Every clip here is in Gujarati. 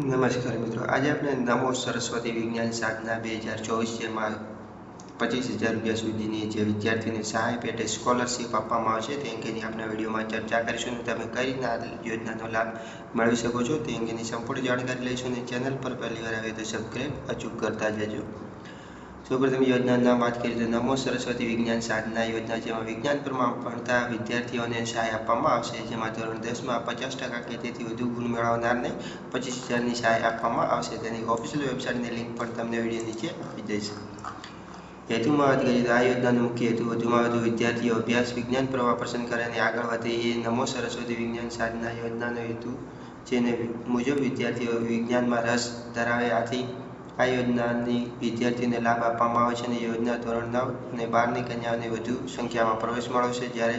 નમસ્કાર મિત્રો. આજે આપણે નમો સરસ્વતી વિજ્ઞાન સાધના બે હજાર ચોવીસ જેમાં પચીસ હજાર રૂપિયા સુધીની જે વિદ્યાર્થીને સહાય પેટે સ્કોલરશીપ આપવામાં આવશે તે અંગેની આપણે વિડીયોમાં ચર્ચા કરીશું અને તમે કઈ રીતના યોજનાનો લાભ મેળવી શકો છો તે અંગેની સંપૂર્ણ જાણકારી લઈશું અને ચેનલ પર પહેલીવાર આવે તો સબસ્ક્રાઈબ અચૂક કરતા જજો. સૌપ્રથમ યોજનાના વાત કરીએ તો નમો સરસ્વતી વિજ્ઞાન સાધના યોજના, જેમાં વિજ્ઞાન પ્રમાણ ભણતા વિદ્યાર્થીઓને સહાય આપવામાં આવશે, જેમાં ધોરણ દસમાં પચાસ ટકા કે તેથી વધુ ગુણ મેળવનારને પચીસ હજારની સહાય આપવામાં આવશે. તેની ઓફિશિયલ વેબસાઇટની લિંક પણ તમને વીડિયો નીચે આપી દઈશ. હેતુમાં વાત કરીએ તો આ યોજનાનો મુખ્ય હેતુ વધુમાં વધુ વિદ્યાર્થીઓ અભ્યાસ, વિજ્ઞાન પ્રવાહ પસંદ કરે અને આગળ વધે એ નમો સરસ્વતી વિજ્ઞાન સાધના યોજનાનો હેતુ. જેને મુજબ વિદ્યાર્થીઓ વિજ્ઞાનમાં રસ ધરાવે આથી આ યોજનાની વિદ્યાર્થીઓને લાભ આપવામાં આવે છે અને યોજના ધોરણ નવ અને બારની કન્યાઓને વધુ સંખ્યામાં પ્રવેશ મળશે જ્યારે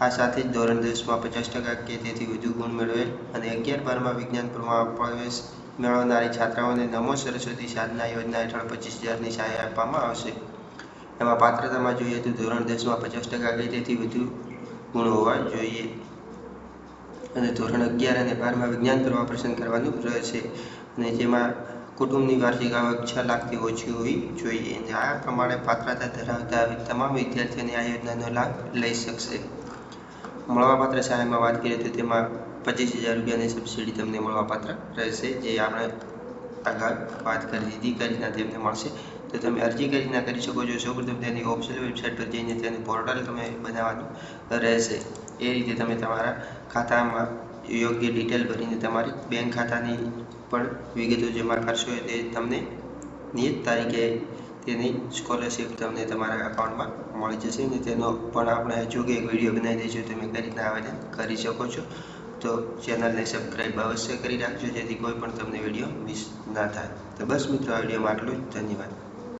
આ સાથે જ ધોરણ દસમાં પચાસ ટકા કે તેથી વધુ ગુણ મેળવેલ અને અગિયાર બારમાં વિજ્ઞાન પ્રવેશ મેળવનારી છાત્રાઓને નમો સરસ્વતી સાધના યોજના હેઠળ પચીસ હજારની સહાય આપવામાં આવશે. એમાં પાત્રતામાં જોઈએ તો ધોરણ દસમાં પચાસ ટકા કે તેથી વધુ ગુણ હોવા જોઈએ. અને ધોરણ અગિયાર અને બારમાં વિજ્ઞાન પ્રવાહ પસંદ કરવાનું રહેશે અને જેમાં કુટુંબની વાર્ષિક આવક છ લાખથી ઓછી હોવી જોઈએ. અને આ પ્રમાણે પાત્રતા ધરાવતા તમામ વિદ્યાર્થીઓને આ યોજનાનો લાભ લઈ શકશે. મળવાપાત્ર સહાયમાં વાત કરીએ તો તેમાં પચીસ હજાર રૂપિયાની સબસિડી તમને મળવાપાત્ર રહેશે. જે આપણે આગળ વાત કરી દીધી. કઈ રીતના તેમને મળશે? તો તમે અરજી કરીને કરી શકો છો? સૌપ્રથમ તેની ઓફિશિયલ વેબસાઇટ પર જઈને તેનું પોર્ટલ તમે બનાવવાનું રહેશે. એ રીતે તમે તમારા ખાતામાં યોગ્ય ડિટેલ ભરીને તમારી બેંક ખાતાની પણ વિગતો જમા કરશો એટલે તમને નિયત તારીખે તેની સ્કોલરશિપ તમને તમારા એકાઉન્ટમાં મળી જશે અને તેનો પણ આપણે અચૂક એક વીડિયો બનાવી દઈશું તમે કઈ રીતના આવેદન કરી શકો છો, તો ચેનલને સબસ્ક્રાઈબ અવશ્ય કરી રાખજો, જેથી કોઈ પણ તમને વીડિયો મિસ ના થાય. તો બસ મિત્રો, આ વિડીયોમાં આટલું જ. ધન્યવાદ.